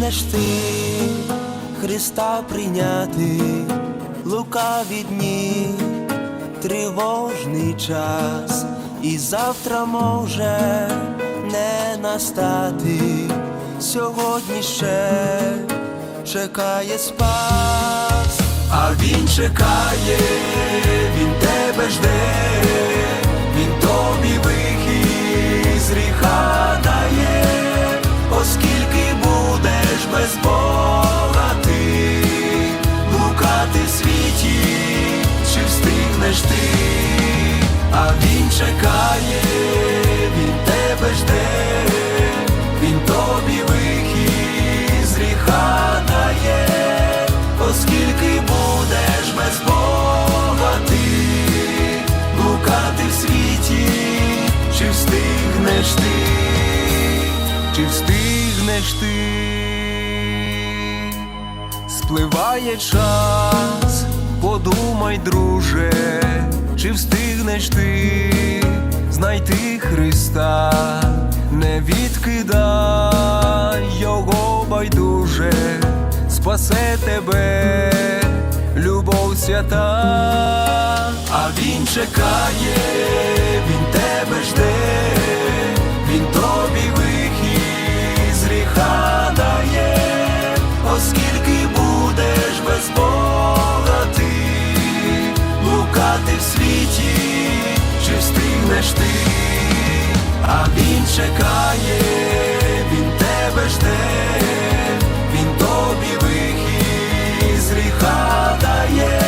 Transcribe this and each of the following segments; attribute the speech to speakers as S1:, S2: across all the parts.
S1: встигнеш ти Христа прийняти, лукаві дні, тривожний час, і завтра може не настати. Сьогодні ще чекає спас, а він чекає, він тебе жде, встигнеш ти, а він чекає, він тебе жде, він тобі вихід з гріха дає, оскільки будеш без Бога ти, блукати в світі, чи встигнеш ти, чи встигнеш ти, спливає час, подумай, друже, чи встигнеш ти знайти Христа, не відкидай його байдуже, спасе тебе, любов свята, а він чекає, він тебе жде, встигнеш ти, а він чекає, він тебе жде, він тобі вихід з гріха дає,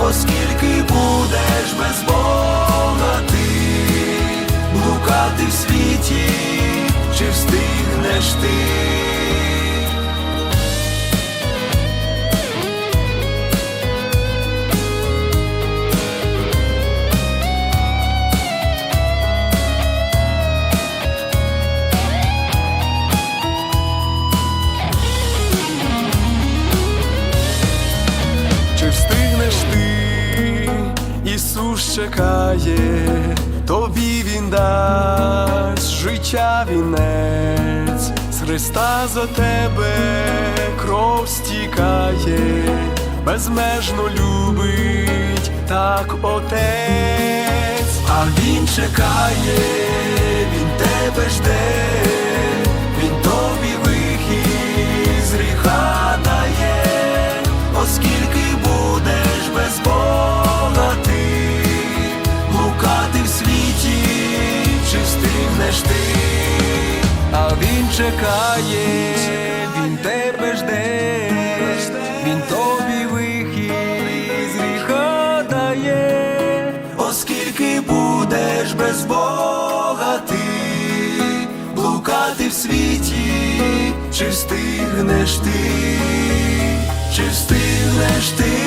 S1: оскільки будеш без Бога ти, блукати в світі, чи встигнеш ти.
S2: Чекає, тобі він дасть життя вінець, з Христа за тебе кров стікає, безмежно любить так Отець.
S1: А він чекає, встигнеш ти, а він чекає, він тебе жде, він тобі вихід з гріха дає, оскільки будеш без Бога ти, блукати в світі, чи встигнеш ти, чи встигнеш ти.